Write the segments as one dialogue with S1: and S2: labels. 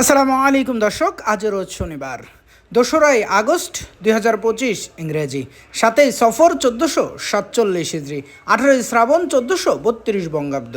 S1: আসসালামু আলাইকুম দর্শক, আজ রোজ শনিবার, দোসরাই আগস্ট দুই হাজার পঁচিশ ইংরেজি, সাতই সফর চোদ্দোশো সাতচল্লিশ হিজড়ি, আঠারোই শ্রাবণ চোদ্দোশো বত্রিশ বঙ্গাব্দ।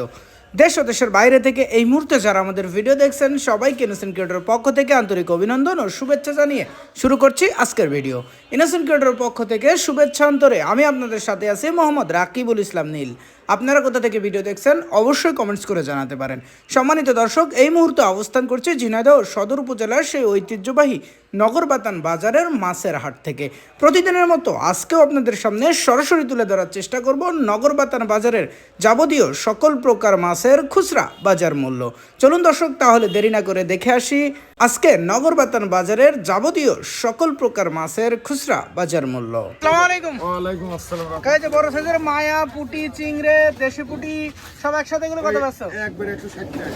S1: দেশ ও দেশের বাইরে থেকে এই মুহূর্তে যারা আমাদের ভিডিও দেখছেন, সবাইকে ইনোসেন্ট ক্রিয়েটরের পক্ষ থেকে আন্তরিক অভিনন্দন ও শুভেচ্ছা জানিয়ে শুরু করছি আজকের ভিডিও। ইনোসেন্ট ক্রিয়েটরের পক্ষ থেকে শুভেচ্ছা অন্তরে আমি আপনাদের সাথে আছি মোহাম্মদ রাকিবুল ইসলাম নীল। আপনারা কোথা থেকে ভিডিও দেখছেন অবশ্যই কমেন্টস করে জানাতে পারেন। সম্মানিত দর্শক এই মুহূর্তে অবস্থান করছে ঝিনাইদহ সদর উপজেলার সেই ঐতিহ্যবাহী নগরবাতান বাজারের মাছের হাট থেকে। প্রতিদিনের মতো আজকেও আপনাদের সামনে সরাসরি তুলে ধরার চেষ্টা করব নগরবাতান বাজারের যাবতীয় সকল প্রকার মাছের খুচরা বাজার মূল্য। চলুন দর্শক তাহলে দেরি না করে দেখে আসি আজকে নগরবাতান বাজারের যাবতীয় সকল প্রকার মাছের খুচরা বাজার মূল্য। আসসালামু আলাইকুম।
S2: ওয়ালাইকুম আসসালাম।
S1: কাকা বড় সাইজের মায়া পুটি চিংড়ে দেশি পুটি সব একসাথে এগুলো কত পাচ্ছ?
S2: একবার একটু ষাট টাকা।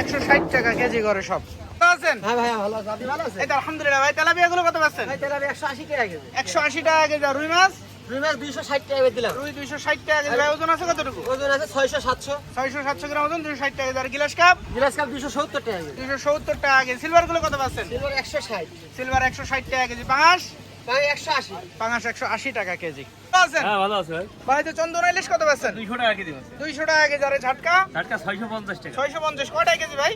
S1: একশো ষাট টাকা কেজি করে সব। আছেন?
S3: হ্যাঁ ভাই ভালো আছে। আপনি ভালো আছেন?
S1: এই তো আলহামদুলিল্লাহ ভাই তেলাপিয়া গুলো কত পাচ্ছেন?
S3: ভাই টাকা কেজি।
S1: টাকা রুই মাছ?
S3: রুই মাছ দুইশো ষাট টাকা করে দিলাম।
S1: রুই দুইশো ষাট টাকা কেজি। ভাই ওজন আছে কতটুকু?
S3: ওজন আছে ছয়শো সাতশো।
S1: ছয়শো সাতশো গ্রাম ওজন দুশো ষাট টাকা কেজি। আর গিলাস কাপ?
S3: গিলাস কাপ দুইশো সত্তর টাকা কেজি।
S1: দুশো সত্তর টাকা কেজি। সিলভারগুলো কত পাচ্ছেন?
S3: সিলভার একশো ষাট।
S1: সিলভার একশো ষাট টাকা কেজি।
S3: আশি
S1: পাঙাশ একশো আশি টাকা কেজি। ভালো আছেন?
S4: হ্যাঁ ভালো আছে ভাই।
S1: ভাই তো চন্দন ইলিশ কত পাচ্ছেন?
S4: দুইশো টাকা কেজি
S1: দুইশো টাকা কেজি আর ঝাটকা।
S4: ছয়শো পঞ্চাশ টাকা।
S1: ছয়শো পঞ্চাশ কয়টা কেজি ভাই?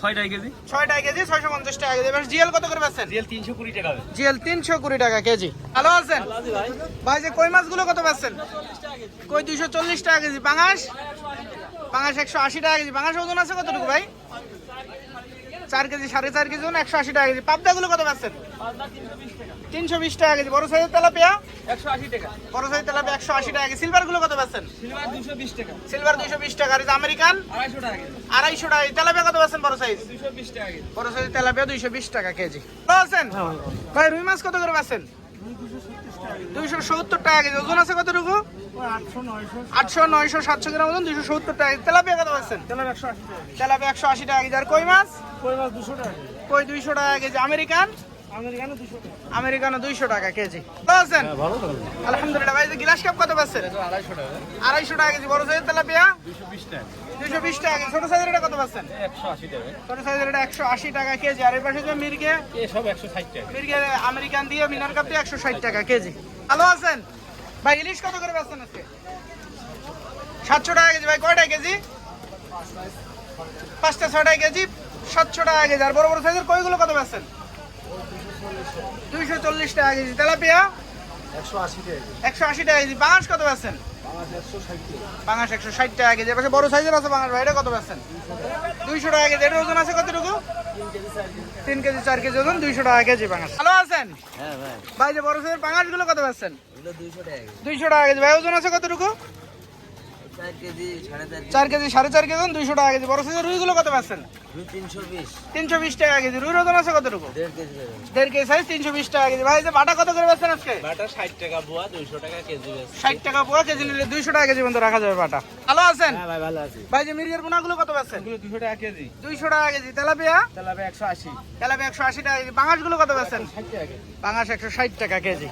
S4: ছয় টাকা কেজি।
S1: ছয় টাকা কেজি ছয়শো পঞ্চাশ টাকা কেজি। এবার জিএল কত করে পাচ্ছেন?
S4: তিনশো কুড়ি টাকা
S1: জিএল তিনশো কুড়ি টাকা কেজি। ভালো আছেন?
S4: ভাই।
S1: ভাই যে কই মাছগুলো কত পাচ্ছেন? কই দুইশো চল্লিশ টাকা কেজি। পাঙাশ? পাঙাশ একশো আশি টাকা কেজি। পাঙাশ ওজন আছে কতটুকু ভাই? চার কেজি সাড়ে চার কেজি ওজন একশো আশি টাকা কেজি। পাবদাগুলো কত পাচ্ছেন? তিনশো বিশ টাকা কেজি। বড় সাইজের তেলাপিয়া?
S4: একশো আশি টাকা
S1: বড় সাইজের তেলাপিয়া একশো আশি টাকা কেজি। সিলভারগুলো কত পাচ্ছেন?
S4: সিলভার দুশো বিশ টাকা।
S1: সিলভার দুইশো বিশ টাকা আর আমেরিকান?
S4: আড়াইশো টাকা
S1: আড়াইশো টাকা তেলাপিয়া কত পাচ্ছেন বড় সাইজ?
S4: দুশো বিশ টাকা
S1: বড় সাইজের তেলাপিয়া দুইশো বিশ টাকা কেজি। ভালো আছেন? ভাই রুই মাছ কত করে পাচ্ছেন? দুইশো সত্তর টাকা কেজি। ওজন আছে কতটুকু? আটশো নয়শো। সাতশো গ্রাম ওজন দুইশো সত্তর টাকা তেলাপিয়া কত পাচ্ছেন? তেলাপিয়া একশো আশি টাকা। কেজি। আর কই মাছ? কই দুইশো টাকা কেজি? আমেরিকান? আমেরিকানো দুইশো টাকা। কেজি। ভালো আছেন?
S4: ভালো তো
S1: আলহামদুলিল্লাহ ভাই গিলাস কাপ কত পাচ্ছেন
S4: আড়াইশো টাকা।
S1: কেজি বড় সাইজের তেলাপিয়া? দুইশো বিশ টাকা। ছোট সাইজের এটা কত পাচ্ছেন? ছোট সাইজের এটা একশো আশি টাকা কেজি। আর এর পাশে যে মির্গে?
S4: এসব একশো ষাট টাকা।
S1: মির্গে আমেরিকান দিয়ে মিনার কাপ দিয়ে একশো ষাট টাকা কেজি। ভালো আছেন? ভাই ইলিশ কত করে পাচ্ছেন আজকে? সাতশো টাকা কেজি। ভাই কয়টা কেজি? পাঁচটা ছয়টা কেজি। সাতশো টাকা কেজি। আর বড় বড় সাইজের কইগুলো কত পাচ্ছেন? দুইশো চল্লিশ টাকা কেজি। তেলাপিয়া?
S2: একশো আশি টাকা
S1: একশো আশি টাকা কেজি। বাঁশ কত পাচ্ছেন
S2: পাঁচ একশো ষাট টাকা
S1: কেজি। পাশে বড় সাইজের আছে বাংলাদেশ ভাই এটা কত পাচ্ছেন দুইশো টাকা কেজি। এটার ওজন আছে কতটুকু? তিন কেজি চার কেজি ওজন দুইশো টাকা কেজি বাংলাদেশ ভালো আছেন?
S3: হ্যাঁ ভাই।
S1: ভাই যে বড় সাইজের পাঙাশগুলো কত পাচ্ছেন
S3: দুইশো টাকা কেজি।
S1: ভাই ওজন আছে কতটুকু?
S3: চার কেজি সাড়ে চার
S1: কেজি। দুইশো টাকা কেজি। বড় সাইজের রুই গুলো কত পাচ্ছেন?
S3: তিনশো বিশ।
S1: টাকা কেজি। রুইর ওজন আছে কতটুকু?
S3: দেড় কেজি
S1: সাইজ তিনশো বিশ টাকা কেজি। ভাই যে বাটা কত করে পাচ্ছেন আজকে?
S4: বাটা ষাট টাকা বোয়া দুইশো টাকা কেজি
S1: ষাট টাকা পোয়া কেজি নিলে দুইশো টাকা কেজি পর্যন্ত রাখা যাবে বাটা। ভালো আছেন?
S4: হ্যাঁ ভাই ভালো আছি।
S1: ভাই যে মির্গের পোনাগুলো কত পাচ্ছেন?
S4: দুশো টাকা কেজি।
S1: দুইশো টাকা কেজি। তেলাপিয়া?
S4: তেলাপে একশো আশি।
S1: তেলাপিয়া একশো আশি টাকা কেজি। বাঙাশগুলো কত পাচ্ছেন পাঙাশ একশো ষাট টাকা কেজি।